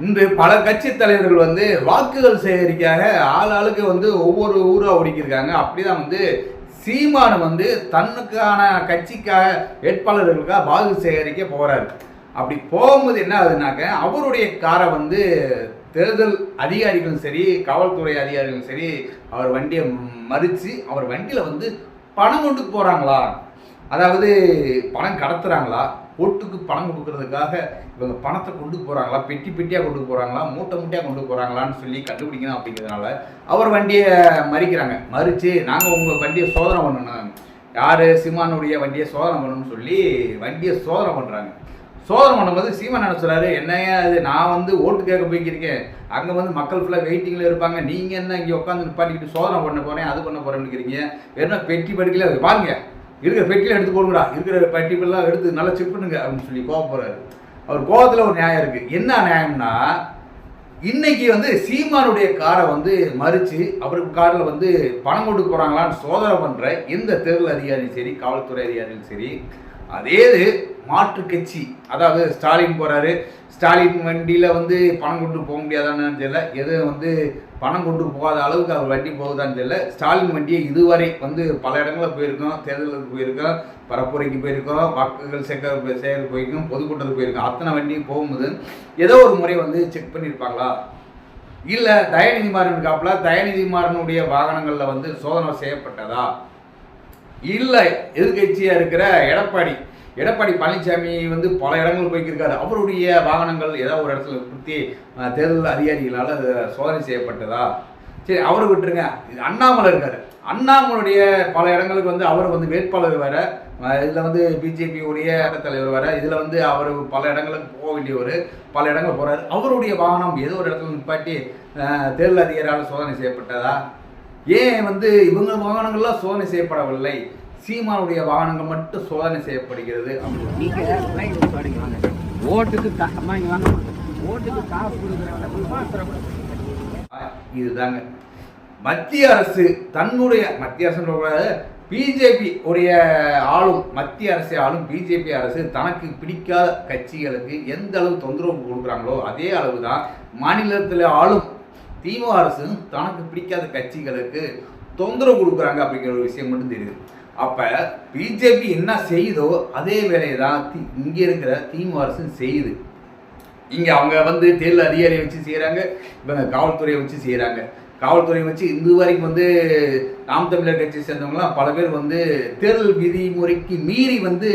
இன்று பல கட்சி தலைவர்கள் வந்து வாக்குகள் சேகரிக்காக ஆள் ஆளுக்கு வந்து ஒவ்வொரு ஊராக ஒடுக்கியிருக்காங்க. அப்படிதான் வந்து சீமான் வந்து தன்னுக்கான கட்சிக்காக வேட்பாளர்களுக்காக வாக்கு சேகரிக்க போகிறாரு அப்படி போகும்போது என்ன ஆகுதுனாக்க அவருடைய காரை வந்து தேர்தல் அதிகாரிகளும் சரி காவல்துறை அதிகாரிகளும் சரி அவர் வண்டியை மறித்து அவர் வண்டியில் வந்து பணம் கொண்டு போகிறாங்களா அதாவது பணம் கடத்துகிறாங்களா ஓட்டுக்கு பணம் கொடுக்கறதுக்காக இவங்க பணத்தை கொண்டு போகிறாங்களா பெட்டி பெட்டியாக கொண்டு போகிறாங்களா மூட்டை மூட்டையாக கொண்டு போகிறாங்களான்னு சொல்லி கண்டுபிடிக்கணும் அப்படிங்கிறதுனால அவர் வண்டியை மறிக்கிறாங்க. மறித்து நாங்கள் உங்கள் வண்டியை சோதனை பண்ணணும். யார்? சீமானுடைய வண்டியை சோதனை பண்ணணும்னு சொல்லி வண்டியை சோதனை பண்ணுறாங்க சோதனை பண்ணும்போது சீமான் என்ன சொல்றாரு? என்னையா அது நான் வந்து ஓட்டு கேட்க போய்க்கிருக்கேன். அங்கே வந்து மக்கள் ஃபுல்லாக வெயிட்டிங்கில் இருப்பாங்க. நீங்கள் என்ன இங்கே உட்காந்து நிப்பாட்டிக்கிட்டு சோதனை பண்ண போகிறேன் அது பண்ண போகிறேன்னு இருக்கிறீங்க. வெறும் பெட்டி படிக்கல பாருங்க இருக்கிற பெட்டியில் எடுத்து போடுங்கடா. இருக்கிற பெட்டிப்பெல்லாம் எடுத்து நல்லா செக் பண்ணுங்க அப்படின்னு சொல்லி கோவ போகிறாரு அவர் கோவத்தில் ஒரு நியாயம் இருக்குது என்ன நியாயம்னா இன்னைக்கு வந்து சீமானுடைய காரை வந்து மறித்து அவருக்கு காரில் வந்து பணம் கொண்டு போகிறாங்களான்னு சோதனை பண்ணுற எந்த தேர்தல் அதிகாரியும் சரி காவல்துறை அதிகாரியும் சரி அதே இது மாற்று கட்சி. அதாவது ஸ்டாலின் போகிறாரு ஸ்டாலின் வண்டியில் வந்து பணம் கொண்டு போக முடியாதான்னு தெரியல. எது வந்து பணம் கொண்டு போகாத அளவுக்கு அவர் வண்டி போகுதான்னு தெரியல. ஸ்டாலின் வண்டியை இதுவரை வந்து பல இடங்களில் போயிருக்கோம். தேர்தலுக்கு போயிருக்கோம். பரப்புரைக்கு போயிருக்கோம். வாக்குகள் சேர்க்க சேகர போயிருக்கோம். பொதுக்கூட்டத்துக்கு போயிருக்கோம். அத்தனை வண்டியும் போகும்போது ஏதோ ஒரு முறை வந்து செக் பண்ணியிருப்பாங்களா? இல்லை தயநிதி மாறன் இருக்காப்புல. தயநிதி மாறனுடைய வாகனங்களில் வந்து சோதனை செய்யப்பட்டதா? இல்லை எதிர்கட்சியாக இருக்கிற எடப்பாடி. எடப்பாடி பழனிசாமி வந்து பல இடங்கள் போய்க்கிருக்காரு. அவருடைய வாகனங்கள் ஏதாவது ஒரு இடத்துல குத்தி தேர்தல் அதிகாரிகளால் சோதனை செய்யப்பட்டதா? சரி அவரை விட்டுருங்க. இது அண்ணாமலை இருக்கார். அண்ணாமலையுடைய பல இடங்களுக்கு வந்து அவர் வந்து வேட்பாளர் வேற. இதில் வந்து பிஜேபி உடைய தலைவர் வேற. இதில் வந்து அவர் பல இடங்களுக்கு போக வேண்டியவர். பல இடங்கள் போகிறார் அவருடைய வாகனம் ஏதோ ஒரு இடத்துல நிப்பாட்டி தேர்தல் அதிகாரியால் சோதனை செய்யப்பட்டதா? ஏன் வந்து இவங்க வாகனங்கள்லாம் சோதனை செய்யப்படவில்லை? சீமானுடைய வாகனங்கள் மட்டும் சோதனை செய்யப்படுகிறது. ஓட்டுக்கு ஓட்டுக்கு காசு இதுதாங்க. மத்திய அரசு தன்னுடைய மத்திய அரசு பிஜேபி உடைய ஆளும் மத்திய அரசை ஆளும் பிஜேபி அரசு தனக்கு பிடிக்காத கட்சிகளுக்கு எந்த அளவு தொந்தரவு கொடுக்குறாங்களோ அதே அளவு தான் மாநிலத்தில் ஆளும் திமுக அரசும் தனக்கு பிடிக்காத கட்சிகளுக்கு தொந்தரவு கொடுக்குறாங்க அப்படிங்கிற ஒரு விஷயம் மட்டும் தெரியுது. அப்போ பிஜேபி என்ன செய்யுதோ அதே வேலையை தான் தி- இங்கே இருக்கிற திமுக அரசு செய்யுது. இங்கே அவங்க வந்து தேர்தல் அதிகாரியை வச்சு செய்கிறாங்க இவங்க காவல்துறையை வச்சு செய்கிறாங்க காவல்துறையை வச்சு இது வரைக்கும் வந்து நாம் தமிழர் கட்சியை சேர்ந்தவங்களாம் பல பேர் வந்து தேர்தல் விதிமுறைக்கு மீறி வந்து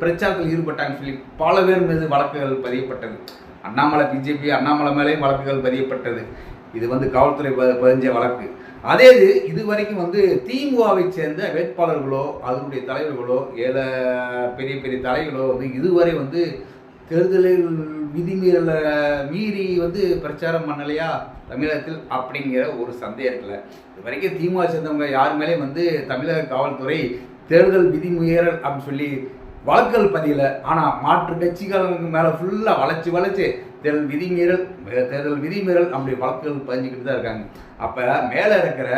பிரச்சாரத்தில் ஈடுபட்டாங்கன்னு சொல்லி பல பேர் மீது வழக்குகள் பதியப்பட்டது. அண்ணாமலை பிஜேபி அண்ணாமலை மேலேயும் வழக்குகள் பதியப்பட்டது. இது வந்து காவல்துறை ப- பதிஞ்ச வழக்கு. அதே இது இது வரைக்கும் வந்து திமுகவை சேர்ந்த வேட்பாளர்களோ அதனுடைய தலைவர்களோ ஏழ பெரிய பெரிய தலைகளோ வந்து இதுவரை வந்து தேர்தலில் விதிமீறலை மீறி வந்து பிரச்சாரம் பண்ணலையா தமிழகத்தில் அப்படிங்கிற ஒரு சந்தேகம் இருக்குல்ல இது வரைக்கும் திமுக சேர்ந்தவங்க யார் மேலேயும் வந்து தமிழக காவல்துறை தேர்தல் விதிமீறல் அப்படின்னு சொல்லி வழக்குகள் பதியல. ஆனால் மாற்று கட்சிகளுக்கு மேலே ஃபுல்லாக வளைச்சு வளைச்சு தேர்தல் விதிமீறல் தேர்தல் விதிமீறல் அப்படி வழக்குகள் பதிஞ்சுக்கிட்டு தான் இருக்காங்க. அப்போ மேலே இருக்கிற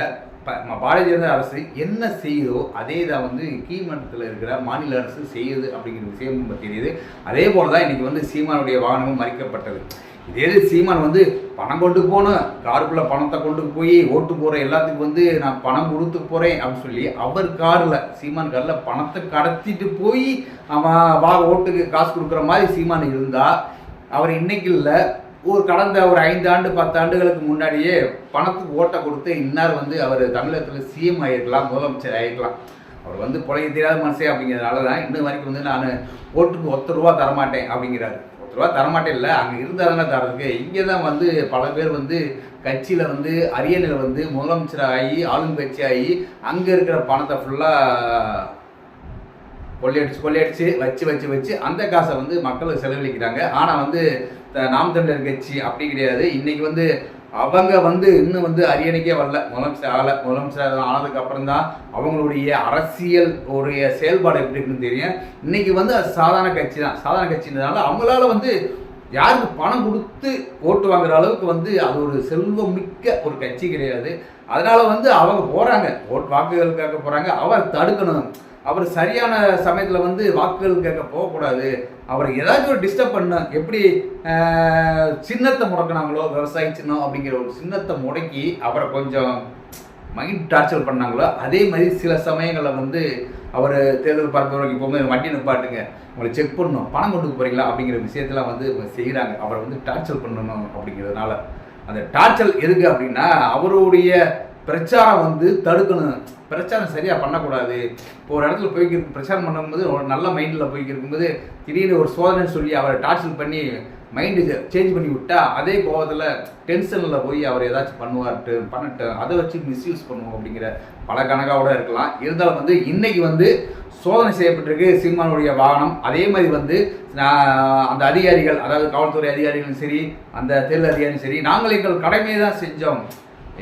ப- பாரதிய ஜனதா அரசு என்ன செய்யுதோ அதே தான் வந்து கீழ்மன்றத்தில் இருக்கிற மாநில அரசு செய்யுது அப்படிங்கிற விஷயம் தெரியுது. அதே போல தான் இன்றைக்கி வந்து சீமானுடைய வாகனமும் மறிக்கப்பட்டது. இதே இது சீமான் வந்து பணம் கொண்டு போகணும். காருக்குள்ளே பணத்தை கொண்டு போய் ஓட்டு போகிற எல்லாத்துக்கும் வந்து நான் பணம் கொடுத்து போகிறேன் அப்படின்னு சொல்லி அவர் காரில் சீமான் காரில் பணத்தை கடத்திட்டு போய் அவன் வா ஓட்டுக்கு காசு கொடுக்குற மாதிரி சீமான் இருந்தால் அவர் இன்னைக்கு இல்லை. ஒரு கடந்த ஒரு ஐந்து ஆண்டு பத்து ஆண்டுகளுக்கு முன்னாடியே பணத்துக்கு ஓட்டை கொடுத்து இன்னார் வந்து அவர் தமிழகத்தில் சிஎம் ஆகிருக்கலாம் முதலமைச்சர் ஆகிருக்கலாம் அவர் வந்து புழைய தெரியாத மனசே அப்படிங்கிறதுனால தான் இன்னும் வரைக்கும் வந்து நான் ஓட்டுக்கு ஒத்த ரூபா தரமாட்டேன் அப்படிங்கிறாரு. ஒத்த ரூபா தரமாட்டேன் இல்லை அங்கே இருந்தால் தரதுக்கு. இங்கே தான் வந்து பல பேர் வந்து கட்சியில் வந்து அரியணையில் வந்து முதலமைச்சர் ஆகி ஆளுங்கட்சி ஆகி அங்கே இருக்கிற பணத்தை ஃபுல்லாக கொள்ளையடிச்சு கொள்ளையடிச்சு வச்சு வச்சு வச்சு அந்த காசை வந்து மக்களுக்கு செலவழிக்கிறாங்க. ஆனால் வந்து த- நாம் தமிழர் கட்சி அப்படி கிடையாது. இன்னைக்கு வந்து அவங்க வந்து இன்னும் வந்து அரியணைக்கே வரல. முதலமைச்சர் ஆகல. முதலமைச்சர் ஆனதுக்கு அப்புறம் தான் அவங்களுடைய அரசியல் உடைய செயல்பாடு எப்படி இருக்குன்னு தெரியும். இன்னைக்கு வந்து அது சாதாரண கட்சி தான். சாதாரண கட்சின்றதுனால அவங்களால வந்து யாருக்கு பணம் கொடுத்து ஓட்டு வாங்குற அளவுக்கு வந்து அது ஒரு செல்வம் மிக்க ஒரு கட்சி கிடையாது. அதனால வந்து அவங்க போகிறாங்க ஓட்டு வாக்குகளுக்காக போகிறாங்க அவர் தடுக்கணும். அவர் சரியான சமயத்தில் வந்து வாக்குகள் கேட்க போகக்கூடாது. அவரை ஏதாச்சும் ஒரு டிஸ்டர்ப் பண்ண எப்படி சின்னத்தை முடக்கினாங்களோ விவசாய சின்னம் அப்படிங்கிற ஒரு சின்னத்தை முடக்கி அவரை கொஞ்சம் மைண்ட் டார்ச்சர் பண்ணாங்களோ அதே மாதிரி சில சமயங்களில் வந்து அவர் தேர்தல் பரப்புரைக்கு போகும்போது வண்டி நிப்பாட்டுங்க. உங்களை செக் பண்ணணும். பணம் கொண்டு போகிறீங்களா அப்படிங்கிற விஷயத்தெல்லாம் வந்து இவங்க செய்கிறாங்க அவரை வந்து டார்ச்சர் பண்ணணும் அப்படிங்கிறதுனால. அந்த டார்ச்சர் எதுக்கு அப்படின்னா அவருடைய பிரச்சாரம் வந்து தடுக்கணும். பிரச்சாரம் சரியாக பண்ணக்கூடாது. இப்போ ஒரு இடத்துல போய் பிரச்சாரம் பண்ணும்போது ஒரு நல்ல மைண்டில் போய் இருக்கும்போது திடீர்னு ஒரு சோதனை சொல்லி அவரை டார்ச்சர் பண்ணி மைண்டு சேஞ்ச் பண்ணி விட்டா அதே கோபத்தில் டென்ஷனில் போய் அவர் ஏதாச்சும் பண்ணுவார்ட்டு பண்ணட்டும் அதை வச்சு மிஸ்யூஸ் பண்ணுவோம் அப்படிங்கிற பல கணக்காவோட இருக்கலாம். இருந்தாலும் வந்து இன்னைக்கு வந்து சோதனை செய்யப்பட்டிருக்கு சீமானுடைய வாகனம். அதே மாதிரி வந்து நான் அந்த அதிகாரிகள் அதாவது காவல்துறை அதிகாரிகளும் சரி அந்த தேர்தல் அதிகாரியும் சரி நாங்கள் எங்கள் கடமையை தான் செஞ்சோம்.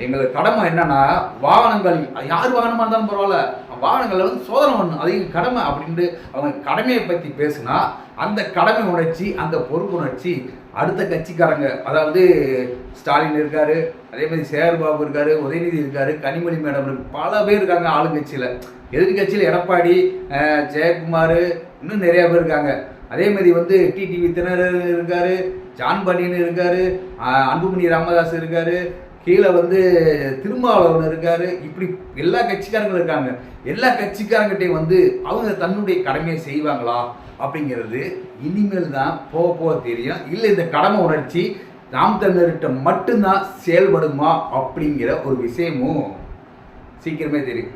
எங்களுக்கு கடமை என்னன்னா வாகனங்கள் யார் வாகனமாக இருந்தாலும் பரவாயில்ல. வாகனங்களை வந்து சோதனை பண்ணணும் அது கடமை அப்படின்ட்டு அவங்க கடமையை பற்றி பேசுனா அந்த கடமை உணர்ச்சி அந்த பொறுப்புணர்ச்சி அடுத்த கட்சிக்காரங்க அதாவது ஸ்டாலின் இருக்கார் அதே மாதிரி சேகர்பாபு இருக்கார் உதயநிதி இருக்கார் கனிமொழி மேடம் இருக்கு பல பேர் இருக்காங்க ஆளுங்கட்சியில். எதிர்கட்சியில் எடப்பாடி ஜெயக்குமார் இன்னும் நிறைய பேர் இருக்காங்க. அதே மாதிரி வந்து டிடிவி திணறர் இருக்கார் ஜான் பாண்டியன் அன்புமணி ராமதாஸ் இருக்கார் கீழே வந்து திருமாவளவன் இருக்காரு. இப்படி எல்லா கட்சிக்காரங்களும் இருக்காங்க. எல்லா கட்சிக்காரங்கிட்டையும் வந்து அவங்க தன்னுடைய கடமையை செய்வாங்களா அப்படிங்கிறது இனிமேல் தான் போக போக தெரியும். இல்லை இந்த கடமை உணர்ச்சி நாம் தமிழர்கிட்ட மட்டும்தான் செயல்படுமா அப்படிங்கிற ஒரு விஷயமும் சீக்கிரமே தெரியும்.